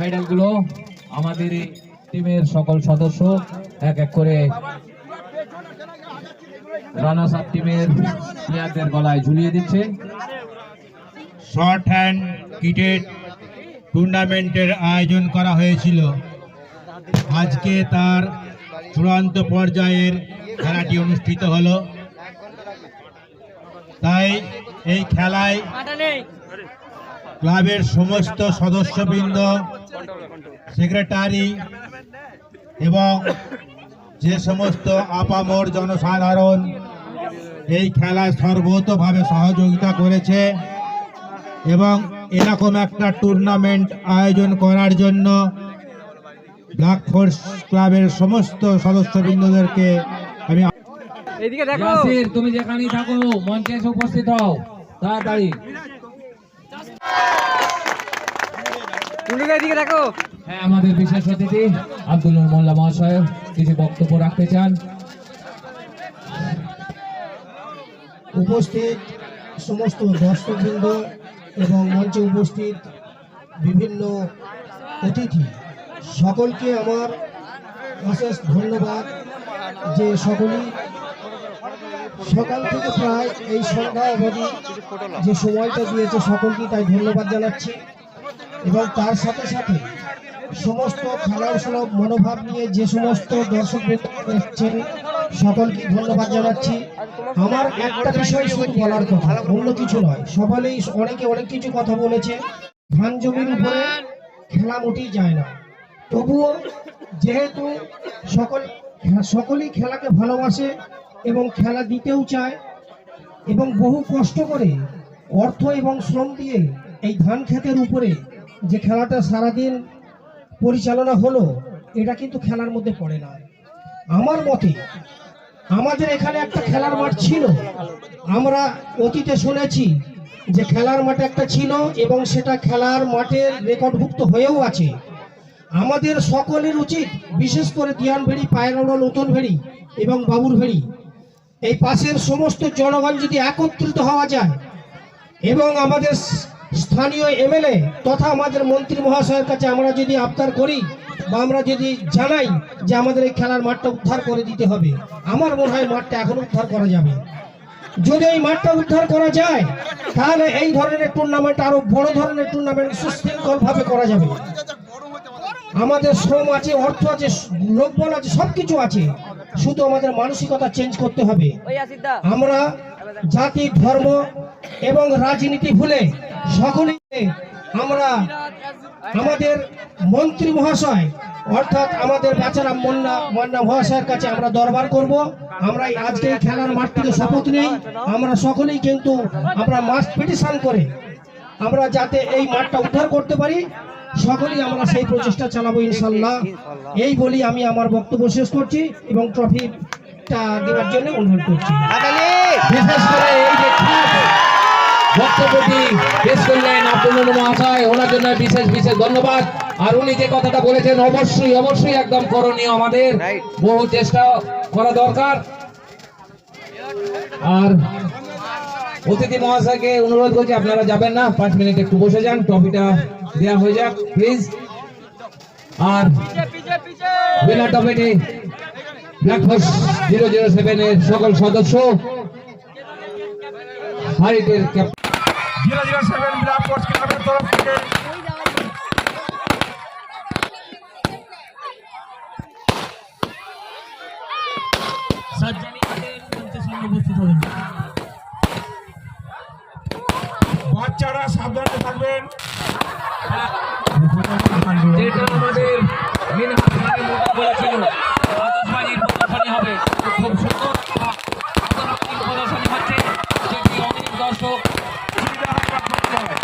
মেডেলগুলো আমাদের টিমের সকল সদস্য এক এক করে রানার্স আপ টিমের প্লেয়ারদের গলায় ঝুলিয়ে দিচ্ছে। শর্ট হ্যান্ড ক্রিকেট টুর্নামেন্টের আয়োজন করা হয়েছিল। আজকে তার চূড়ান্ত পর্যায়ের খেলাটি অনুষ্ঠিত হলো। তাই এই খেলায় ক্লাবের সমস্ত সদস্যবৃন্দ সেক্রেটারি এবং যে সমস্ত আপামর জনসাধারণ এই খেলায় সর্বতভাবে সহযোগিতা করেছে এবং এরকম একটা টুর্নামেন্ট আয়োজন করার জন্য ব্ল্যাক ফোর্স ক্লাবের সমস্ত সদস্যবৃন্দদেরকে আমি এইদিকে দেখো। তুমি যেখানেই থাকো মঞ্চে এসে উপস্থিত হও। তাড়াতাড়ি। হ্যাঁ আমাদের বিশেষ অতিথি আব্দুল মোল্লা মহাশয় কিছু বক্তব্য রাখতে চান। উপস্থিত সমস্ত দর্শকবৃন্দ এবং মঞ্চে উপস্থিত বিভিন্ন অতিথি সকলকে আমার অশেষ ধন্যবাদ যে সকলেই সকাল থেকে প্রায় এই সন্ধ্যা অবধি যে সময়টা দিয়েছে সকলকে তাই ধন্যবাদ জানাচ্ছি। এবং তার সাথে সাথে সমস্ত খেলার মনোভাব নিয়ে যে সমস্ত দর্শক এসছেন, সকলকে ধন্যবাদ জানাচ্ছি। আমার একটা বিষয় শুধু বলার কথা, অন্য কিছু নয়, সকলেই অনেকে অনেক কিছু কথা বলেছে। ধান জমির উপরে খেলা মোটেই যায় না। তবুও যেহেতু সকল সকলেই খেলাকে ভালোবাসে এবং খেলা দিতেও চায় এবং বহু কষ্ট করে অর্থ এবং শ্রম দিয়ে এই ধান ক্ষেতের উপরে যে খেলাটা সারাদিন পরিচালনা হলো, এটা কিন্তু খেলার মধ্যে পড়ে না। আমার মতে, আমাদের এখানে একটা খেলার মাঠ ছিল। আমরা অতীতে শুনেছি যে খেলার মাঠ একটা ছিল এবং সেটা খেলার মাঠের রেকর্ডভুক্ত হয়েও আছে। আমাদের সকলের উচিত, বিশেষ করে দিয়ানভেড়ি পায়রাউড়া নতুন ভেড়ি এবং বাবুর ভেড়ি, এই পাশের সমস্ত জনগণ যদি একত্রিত হওয়া যায় এবং আমাদের স্থানীয় এমএলএ তথা আমাদের মন্ত্রী মহাশয়ের কাছে আমরা যদি আবদার করি বা আমরা যদি জানাই যে আমাদের এই খেলার মাঠটা উদ্ধার করে দিতে হবে আমার মনে হয় মাঠটা এখন উদ্ধার করা যাবে। যদি এই মাঠটা উদ্ধার করা যায় তাহলে এই ধরনের টুর্নামেন্ট আরও বড় ধরনের টুর্নামেন্ট সুশৃঙ্খলভাবে করা যাবে। আমাদের শ্রম আছে অর্থ আছে লোকবল আছে সবকিছু আছে। শুধু আমাদের মানসিকতা চেঞ্জ করতে হবে। আমরা জাতি ধর্ম এবং রাজনীতি ভুলে সকলে আমরা আমাদের মন্ত্রী মহাশয় অর্থাৎ আমাদের বেচারা মন্না মান্না মহাশয়ের কাছে আমরা দরবার করব। আমরা আজকে এই খেলার মাঠ থেকে শপথ নেই। আমরা সকলেই কিন্তু আমরা মাস পিটিশন করে আমরা যাতে এই মাঠটা উদ্ধার করতে পারি। সকলেই আমরা সেই প্রচেষ্টা চালাবো ইনশাল্লাহ এই বলি আমি আমার বক্তব্য শেষ করছি এবং ট্রফিটা দেওয়ার জন্য অনুরোধ করছি। বিশেষ করে এই যে বক্তব্যটি পেশ করলেন আব্দুল মহাশয় ওনার জন্য বিশেষ বিশেষ ধন্যবাদ। আর উনি যে কথাটা বলেছেন অবশ্যই অবশ্যই একদম করণীয় আমাদের। বহু চেষ্টা করা দরকার। আর অতিথি মহাশয়কে অনুরোধ করছি আপনারা যাবেন না পাঁচ মিনিট একটু বসে যান ট্রফিটা দেওয়া হয়ে যাক প্লিজ। আর উইনার ট্রফিটি ব্ল্যাক ফোর্স জিরো জিরো সেভেনের সকল সদস্য হারিটের জিরো জিরো সেভেন ক্লাবের তরফ থেকে। বাচ্চারা সাবধানে থাকবেন। যেটা আমাদের আল্লাহ